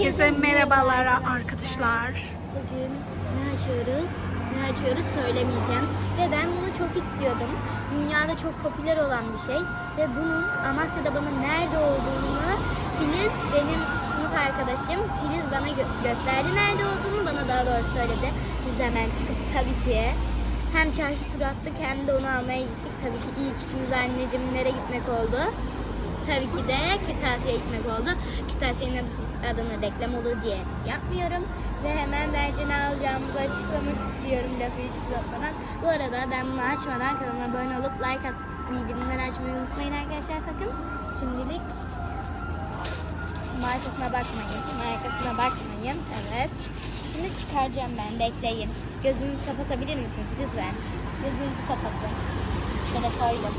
Herkese merhabalar arkadaşlar. Bugün ne açıyoruz? Ne açıyoruz söylemeyeceğim. Ve ben bunu çok istiyordum. Dünyada çok popüler olan bir şey. Ve bunun Amasya'da bana nerede olduğunu Filiz benim sınıf arkadaşım. Filiz bana gö- gösterdi nerede olduğunu bana daha doğrusu söyledi. Biz hemen çıkıp tabii ki hem çarşı turu attık hem de onu almaya gittik. Tabii ki ilk işimiz annecimlere gitmek oldu. Tabii ki de kırtasiye gitmek oldu. Kırtasiyenin adı- adını reklam olur diye yapmıyorum. Ve hemen bence ne alacağımızı açıklamak istiyorum lafı hiç uzatmadan. Bu arada ben bunu açmadan kanalıma abone olup like at, bildirimleri açmayı unutmayın arkadaşlar sakın. Şimdilik markasına bakmayın. Markasına bakmayın. Evet. Şimdi çıkaracağım ben. Bekleyin. Gözünüzü kapatabilir misiniz lütfen? Gözünüzü kapatın. Şöyle koydum.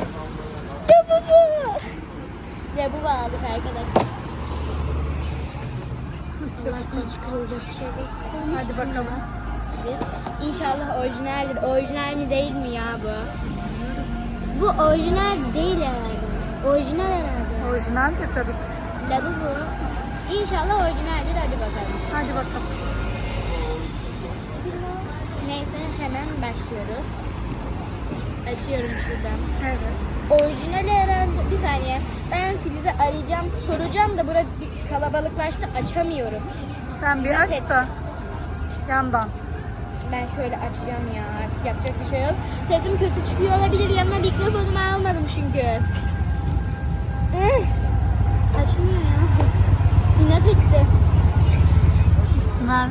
Labubu. Labubu aldık arkadaşlar. Allah ki kırılacak bir şey değil. Hadi bakalım. İnşallah orijinaldir. Orijinal mi değil mi ya bu? Bu orijinal değil herhalde. Orijinal herhalde. Orijinaldir tabii ki. Labubu. İnşallah orijinaldir. Hadi bakalım. Hadi bakalım. Neyse hemen başlıyoruz. Açıyorum şuradan. Evet. Orijinali herhalde. Bir saniye. Ben soracağım da burada kalabalıklaştı. Açamıyorum. Sen bir aç da yandan. Ben şöyle açacağım ya. Artık yapacak bir şey yok. Sesim kötü çıkıyor olabilir. Yanına mikrofonumu almadım çünkü. Açılmıyor ya. İnat etti. Ver.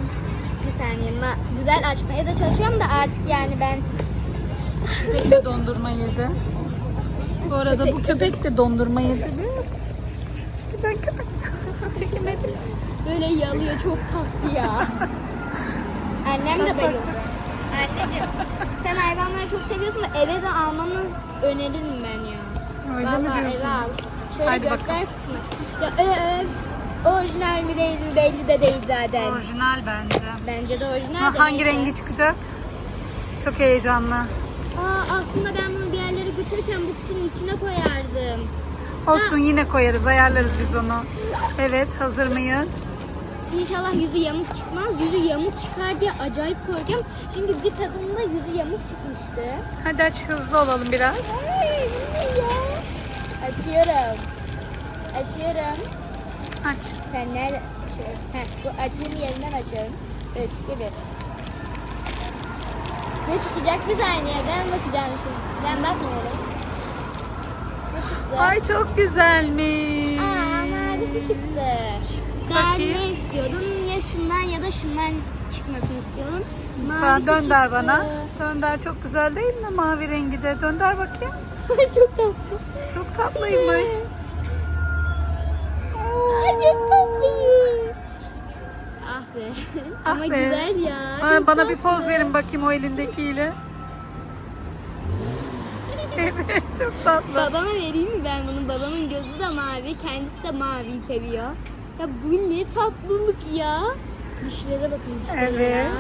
Bir saniye. Ma- güzel açmaya da çalışıyorum da artık yani ben Köpek de dondurma yedi. Bu arada bu köpek de dondurma yedi. Çekemedim. böyle yalıyor. Çok tatlı ya. Annem de bayıldı. Anneciğim sen hayvanları çok seviyorsun da eve de almanı öneririm ben ya. Öyle mi Vallahi diyorsun? eve al. Şöyle Hadi göster bakalım. kısmı. Ya, e, orijinal mi değil mi belli de değil zaten. Orijinal bence. Bence de orijinal Ha, de hangi neyse. rengi çıkacak? Çok heyecanlı. Aa, aslında ben bunu bir yerlere götürürken bu kutunun içine koyardım. Olsun yine koyarız, ayarlarız biz onu. Evet, hazır mıyız? İnşallah yüzü yamuk çıkmaz. Yüzü yamuk çıkar diye acayip korkuyorum. Çünkü bir tadında yüzü yamuk çıkmıştı. Hadi aç hızlı olalım biraz. Ay, ya? Açıyorum. Açıyorum. Aç. Sen nerede? Heh, bu açığın yerinden açıyorum. 3, 2, 1. Ne çıkacak bir saniye. Ben bakacağım şimdi. Ben bakmıyorum. Ay çok güzelmiş. Aa, mavisi çıktı. Sen Bakayım. ne istiyordun? Ya şundan ya da şundan çıkmasını istiyordun. Ben dönder çıktı. bana. Dönder çok güzel değil mi mavi rengi de? Dönder bakayım. Ay çok tatlı. Çok tatlıymış. Ay çok tatlı. Ah be. Ah Ama be. güzel ya. Bana, çok bana bir tatlı. poz verin bakayım o elindekiyle. Evet çok tatlı. Babama vereyim mi ben bunu? Babamın gözü de mavi, kendisi de maviyi seviyor. Ya bu ne tatlılık ya. Dişlere bakın dişlere Evet. ya.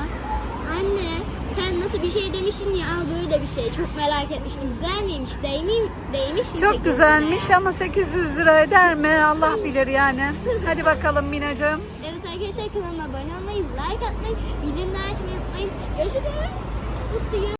Anne sen nasıl bir şey demiştin ya al böyle bir şey. Çok merak etmiştim. Güzel miymiş? Değmiş, değmiş mi Çok güzelmiş ama 800 lira eder mi? Allah bilir yani. Hadi bakalım Minacığım. Evet arkadaşlar kanalıma abone olmayı, like atmayı, bildirimleri açmayı unutmayın. Görüşürüz. Mutluyum.